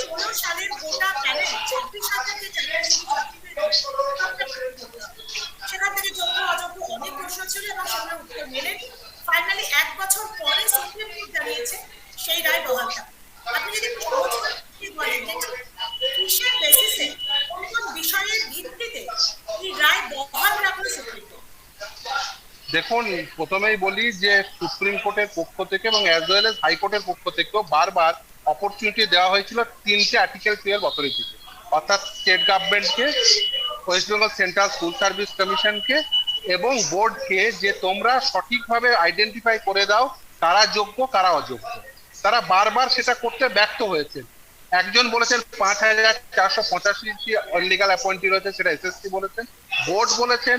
ষোলো সালের গোটা প্যানেল ছাব্বিশ হাজার যে চাকরি সেখান থেকে যোগ্য অযোগ্য অনেক প্রশ্ন ছিল এবং সেগুলোর উত্তর মেলেনি ফাইনালি এক বছর পরে সুপ্রিম কোর্ট জানিয়েছে সেই রায় বহাল থাকে আপনি যদি একটু সহজ করে বলেন যে কিসের বেসিসে কোন কোন বিষয়ের ভিত্তিতে এই রায় বহাল রাখল সুপ্রিম কোর্ট দেখুন, প্রথমেই বলি যে সুপ্রিম কোর্টের পক্ষ থেকে এবং অ্যাজ ওয়েল এস হাইকোর্টের পক্ষ থেকেও বারবার অপরচুনিটি দেওয়া হয়েছিল তিনটে আর্টিকেল টুয়েলভ অথরিটিকে অর্থাৎ স্টেট গভর্নমেন্টকে West Bengal central school service কমিশনকে এবং বোর্ডকে যে তোমরা সঠিকভাবে আইডেন্টিফাই করে দাও কারা যোগ্য, কারা অযোগ্য। তারা বারবার সেটা করতে ব্যর্থ হয়েছে একজন বলেছেন পাঁচ হাজার চারশো পঁচাশিটি অনলিগাল অ্যাপয়েন্টি রয়েছে, সেটা এসএসসি বলেছেন। বোর্ড বলেছেন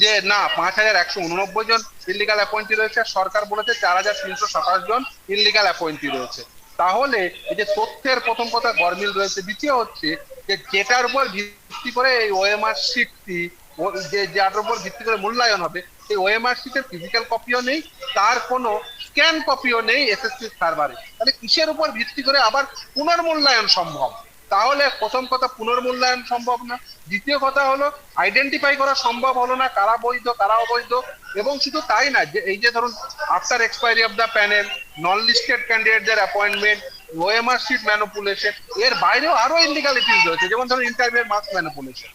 যে না, পাঁচ হাজার একশো উননব্বই জন ইলিগাল অ্যাপয়েন্টি রয়েছে সরকার বলেছে চার হাজার তিনশো সাতাশ জন ইলিগাল অ্যাপয়েন্টি রয়েছে। তাহলে এই যে তথ্যের প্রথম কথা গরমিল রয়েছে, দ্বিতীয় হচ্ছে যে যেটার উপর ভিত্তি করে এই ওএমআর শিটটি যে যার উপর ভিত্তি করে মূল্যায়ন হবে, সেই ওএমআর শিটের ফিজিক্যাল কপিও নেই, তার কোনো স্ক্যান কপিও নেই এসএসসি সার্ভারে তাহলে কিসের উপর ভিত্তি করে আবার পুনর্মূল্যায়ন সম্ভব? তাহলে প্রথম কথা পুনর্মূল্যায়ন সম্ভব না। দ্বিতীয় কথা হলো আইডেন্টিফাই করা সম্ভব হলো না, কারা বৈধ, কারা অবৈধ। এবং শুধু তাই না, যে এই যে ধরুন after expiry of the panel non listed ক্যান্ডিডেটদের appointment OMR sheet manipulation এর বাইরেও আরও ইনলিগালিটিস রয়েছে। যেমন ধরুন interview marks manipulation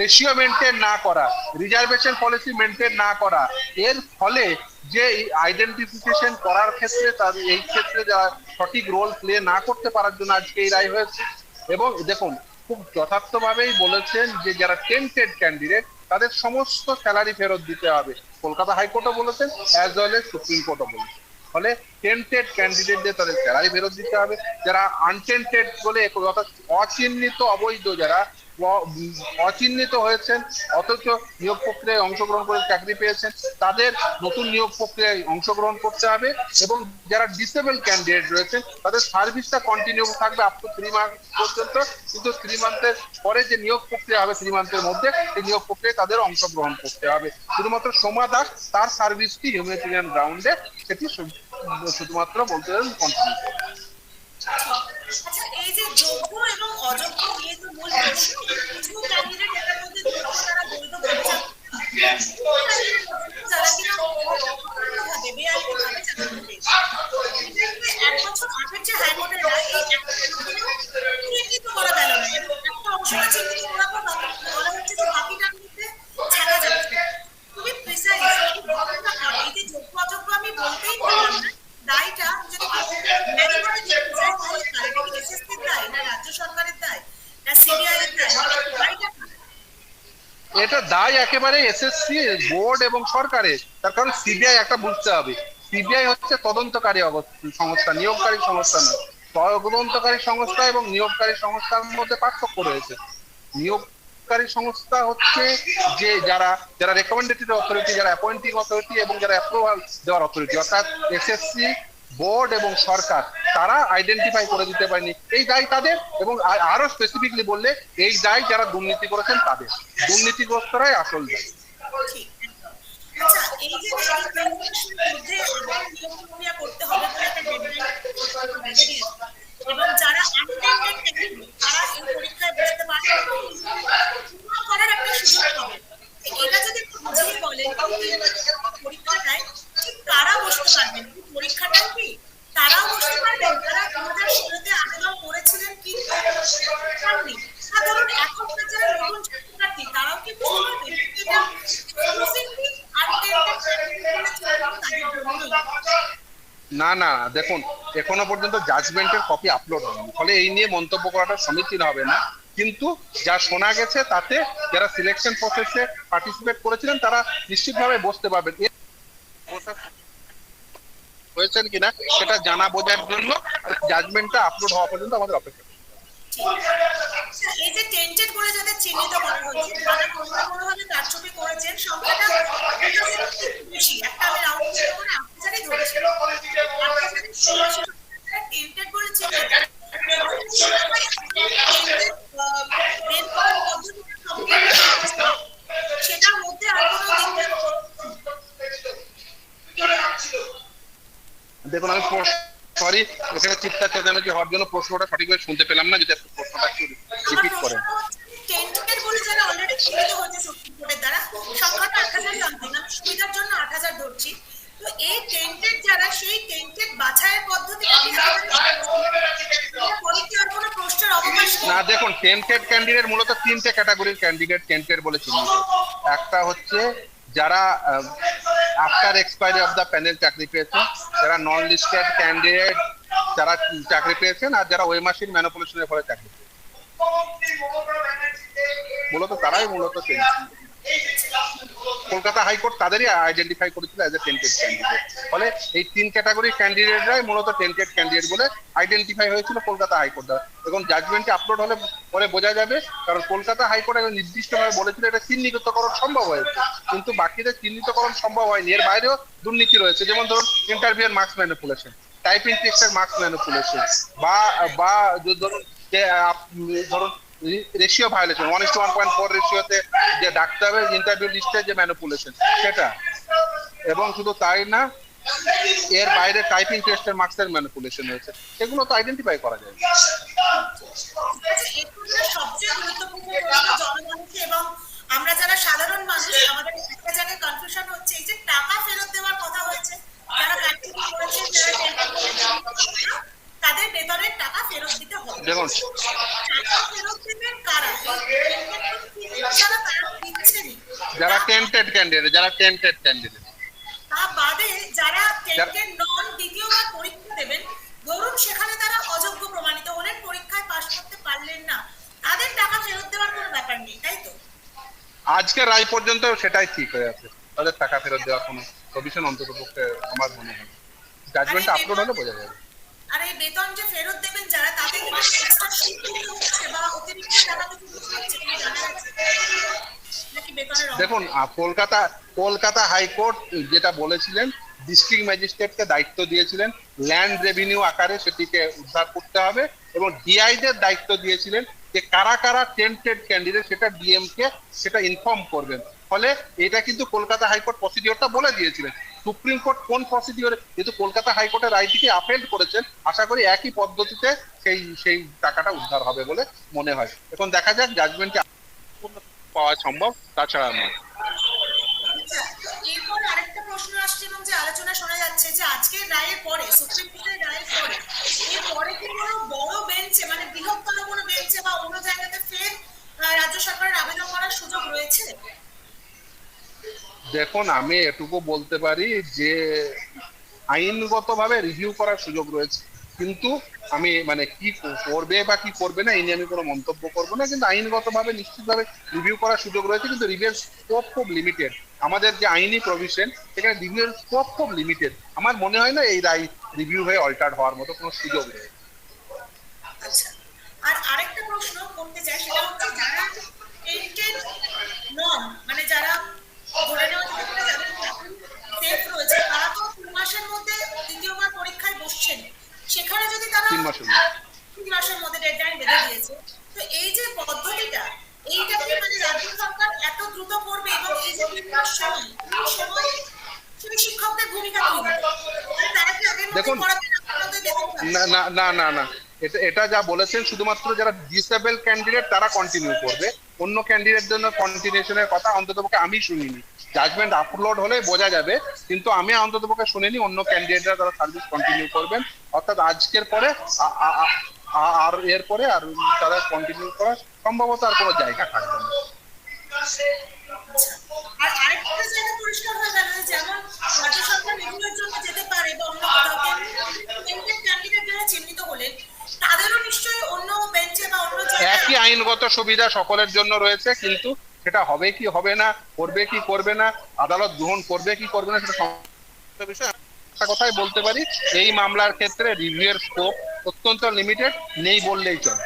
ratio maintain না করা রিজার্ভেশন পলিসি মেনটেন না করা, এর ফলে যে আইডেন্টিফিকেশন করার ক্ষেত্রে তার, এই ক্ষেত্রে যারা সঠিক রোল প্লে না করতে পারার জন্য আজকে এই রায় হয়েছে। এবং দেখুন, খুব যথার্থভাবেই বলেছেন যে যারা টেন্টেড ক্যান্ডিডেট তাদের সমস্ত স্যালারি ফেরত দিতে হবে। কলকাতা হাইকোর্টও বলেছেন অ্যাজ ওয়েল এস সুপ্রিম কোর্টও বলেছেন। ফলে টেন্টেড ক্যান্ডিডেটদের তাদের স্যালারি ফেরত দিতে হবে। যারা আনটেন্টেড বলে, অচিহ্নিত অবৈধ যারা অচিহ্নিত হয়েছেন, অথচ নিয়োগ প্রক্রিয়ায় অংশগ্রহণ করে চাকরি পেয়েছেন, তাদের নতুন নিয়োগ প্রক্রিয়ায় অংশগ্রহণ করতে হবে এবং যারা ডিসেবল ক্যান্ডিডেট রয়েছেন, তাদের সার্ভিসটা কন্টিনিউ থাকবে আপ টু থ্রি মান্থ পর্যন্ত। কিন্তু থ্রি মান্থের পরে যে নিয়োগ প্রক্রিয়া হবে থ্রি মান্থের মধ্যে সেই নিয়োগ প্রক্রিয়ায় তাদের অংশগ্রহণ করতে হবে। শুধুমাত্র সোমা দাস, তার সার্ভিসটি হিউম্যানিটেরিয়ান গ্রাউন্ডে সেটি শুধুমাত্র বলতে কন্টিনিউ যোগ্য এবং অযোগ্য নিয়ে তো কিছু ক্যান্ডিডেট মধ্যে তারা বৈধ ভাবে এক বছর আগের যে হাইকোর্টের এই একটা এটা দায় একেবারে এসএসসি বোর্ড এবং সরকারের। তার কারণ সিবিআই একটা বুঝতে হবে। সিবিআই হচ্ছে তদন্তকারী সংস্থা, নিয়োগকারী সংস্থা নয়। তদন্তকারী সংস্থা এবং নিয়োগকারী সংস্থার মধ্যে পার্থক্য রয়েছে। নিয়োগকারী সংস্থা হচ্ছে যে যারা যারা রেকমেন্ডেটিভ অথরিটি যারা অ্যাপয়েন্টিং অথরিটি এবং যারা অ্যাপ্রুভাল দেওয়ার অথরিটি অর্থাৎ এসএসসি বোর্ড এবং সরকার। তারা আইডেন্টিফাই করে দিতে পারেনি এই দায় তাদের এবং আরও স্পেসিফিকলি বললে, এই দায় যারা দুর্নীতি করেছেন তাদের দুর্নীতিগ্রস্তরাই আসল দায়। আচ্ছা। এবং যারা না না, দেখুন, এখনও পর্যন্ত জাজমেন্টের কপি আপলোড হয়নি। ফলে এই নিয়ে মন্তব্য করাটা সমীচীন হবে না। কিন্তু যা শোনা গেছে, তাতে যারা সিলেকশন প্রসেসে পার্টিসিপেট করেছিলেন, তারা নিশ্চিতভাবে বসতে পারবেন। হয়েছেন কিনা, সেটা জানা বোঝার জন্য জাজমেন্টটা আপলোড হওয়া পর্যন্ত আমাদের অপেক্ষা এই যে টেন্টেড বলে যাদের চিহ্নিত করা হয়েছে কারচুপি করেছেন, সংখ্যাটা বেশি। একটা আমি রাউন্ড করে আট হাজারই ধরেছি টেন্টেড চিহ্নিত। সেটার মধ্যে দেখুন, আমি সরি, এখানে চিৎকার চেঁচামেচি হওয়ার জন্য প্রশ্নটা সঠিকভাবে শুনতে পেলাম না, যদি প্রশ্নটা একটু রিপিট করেন টেন্টেড বলে যারা অলরেডি চিহ্নিত হয়েছে সুপ্রিম কোর্টের দ্বারা সংখ্যাটা আট হাজার সামথিং আমি সুবিধার জন্য ধরছি তো এই টেন্টেড যারা সেই টেন্টেড বাছাইয়ের পদ্ধতিটা কি পরীক্ষা আর কোনো প্রশ্নের অবকাশ না দেখুন টেন্টেড ক্যান্ডিডেট মূলত তিনটে ক্যাটাগরির ক্যান্ডিডেট টেন্টেড বলে চিহ্নিত। একটা হচ্ছে যারা after expiry of the panel চাকরি পেয়েছেন যারা নন লিস্টেড ক্যান্ডিডেট যারা চাকরি পেয়েছেন আর যারা ওয়েমাসিন ম্যানিপুলেশনের ফলে চাকরি পেয়েছেন। মূলত তারাই মূলত টেন্টেড কলকাতা হাইকোর্ট তাদেরই আইডেন্টিফাই করেছিল অ্যাজ এ টেন্টেড ক্যান্ডিডেট ফলে এই তিন ক্যাটাগরির ক্যান্ডিডেটরাই মূলত টেন্টেড ক্যান্ডিডেট বলে আইডেন্টিফাই হয়েছিল কলকাতা হাইকোর্ট দ্বারা। এবং জাজমেন্টে আপলোড হলে পরে বোঝা যাবে, কারণ কলকাতা হাইকোর্ট নির্দিষ্টভাবে বলেছিল এটা চিহ্নিতকরণ সম্ভব হয়েছে। কিন্তু বাকিদের চিহ্নিতকরণ সম্ভব হয়নি। এর বাইরেও দুর্নীতি রয়েছে। যেমন ধরুন ইন্টারভিউর মার্কস ম্যানিপুলেশন টাইপিং টেক্সটের মার্কস ম্যানিপুলেশন বা বা, ধরুন ধরুন ratio violation one is two one point four রেশিওতে যে ডাকতে হবে ইন্টারভিউ লিস্টে যে ম্যানুপুলেশন সেটা। এবং শুধু তাই না এর বাইরে টাইপিং টেস্টের মার্কসের ম্যানিপুলেশন হয়েছে। সেগুলো তো আইডেন্টিফাই করা যায়। সবচেয়ে গুরুত্বপূর্ণ জনগণকে এবং আমরা যারা সাধারণ মানুষ আমাদের একটা জায়গায় কনফিউশন হচ্ছে এই যে টাকা ফেরত দেওয়ার কথা হয়েছে যারা কাটছুটি তাদের বেতনের টাকা ফেরত দিতে হবে। দেখুন যারা টেন্টেড ক্যান্ডিডেট যারা টেন্টেড ক্যান্ডিডেট তা বাদে যারা টেন্টেড নন দ্বিতীয়বার পরীক্ষা দেবেন ধরুন সেখানে তারা অযোগ্য প্রমাণিত হলেন পরীক্ষায় পাশ করতে পারলেন না। তাদের টাকা ফেরত দেওয়ার কোনো ব্যাপার নেই তাই তো? আজকে রায় পর্যন্ত সেটাই ঠিক হয়ে আছে। তাদের টাকা ফেরত দেওয়ার কোনো প্রভিশন অন্তত পক্ষে আমার মনে হয় জাজমেন্টটা আপলোড হলে বোঝা যাবে। আর এই বেতন যে ফেরত দেবেন যারা তাদের? দেখুন কলকাতা কলকাতা হাইকোর্ট যেটা বলেছিলেন ডিস্ট্রিক্ট ম্যাজিস্ট্রেটকে দায়িত্ব দিয়েছিলেন। ল্যান্ড রেভিনিউ আকারে সেটিকে উদ্ধার করতে হবে এবং ডিআইদের দায়িত্ব দিয়েছিলেন যে কারা কারা টেন্টেড ক্যান্ডিডেট সেটা ডিএম কে, সেটা ইনফর্ম করবেন। ফলে এটা কিন্তু কলকাতা হাইকোর্ট প্রসিডিওরটা বলে দিয়েছিলেন। সুপ্রিম কোর্ট কোন প্রসিডিওরে যেহেতু কলকাতা হাইকোর্টের রায়টিকে আপেন্ড করেছেন, আশা করি একই পদ্ধতিতে সেই সেই টাকাটা উদ্ধার হবে বলে মনে হয়। এখন দেখা যাক জাজমেন্টে পাওয়া সম্ভব, তাছাড়া নয়। মানে রাজ্য সরকারের আবেদন করার সুযোগ রয়েছে? দেখুন, আমি এটুকু বলতে পারি যে আইনগতভাবে রিভিউ করার সুযোগ রয়েছে। কিন্তু আমি মানে কি করবে বা কি করবে না, এই নিয়ে আমি কোনো মন্তব্য করব না। কিন্তু আইনগতভাবে নিশ্চিতভাবে রিভিউ করার সুযোগ রয়েছে, কিন্তু রিভিউর স্কোপ খুব লিমিটেড আমাদের যে আইনি প্রভিশন সেখানে রিভিউর স্কোপ খুব লিমিটেড আমার মনে হয় না এই রায় রিভিউ হয়ে অল্টার হওয়ার মতো কোনো সুযোগ নেই। আচ্ছা আর আরেকটা প্রশ্ন করতে চাই, সেটা হচ্ছে যারা নন মানে যারা ধরে বসছেন সেখানে যদি তারা তিন মাসের মধ্যে। ডেডলাইন বেঁধে দিয়েছে তো এই যে পদ্ধতিটা এইটা কি মানে রাজ্য সরকার এত দ্রুত করবে এবং এই যে তিন মাস সময় সময় সেই শিক্ষকদের ভূমিকা কি? মানে তারা কি আগের মতো না না না না এটা এটা যা বলেছেন শুধুমাত্র যারা ডিসেবল ক্যান্ডিডেট তারা কন্টিনিউ করবে। অন্য ক্যান্ডিডেট জন্য কন্টিনিউশনের কথা অন্ততপক্ষে আমি শুনিনি। জাজমেন্ট আপলোড হলে বোঝা যাবে, কিন্তু আমি অন্ততপক্ষে শুনিনি অন্য ক্যান্ডিডেটরা তারা সার্ভিস কন্টিনিউ করবেন। অর্থাৎ আজকের পরে আ- আ- আ- আ- আর আর তারা কন্টিনিউ করার সম্ভবত আর কোনো জায়গা থাকবে না। আর আরেকটা জায়গা পরিষ্কার হয়ে গেল যেমন রাজ্য সরকার জন্য যেতে পারে বা আইনগত সুবিধা সকলের জন্য রয়েছে কিন্তু সেটা হবে কি হবে না করবে কি করবে না আদালত গ্রহণ করবে কি করবে না সেটা বিষয় একটা কথাই বলতে পারি এই মামলার ক্ষেত্রে রিভিউয়ের স্কোপ অত্যন্ত লিমিটেড নেই বললেই চলে।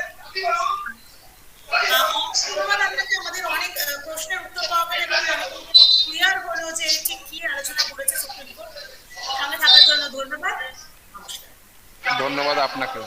ধন্যবাদ। আপনাকে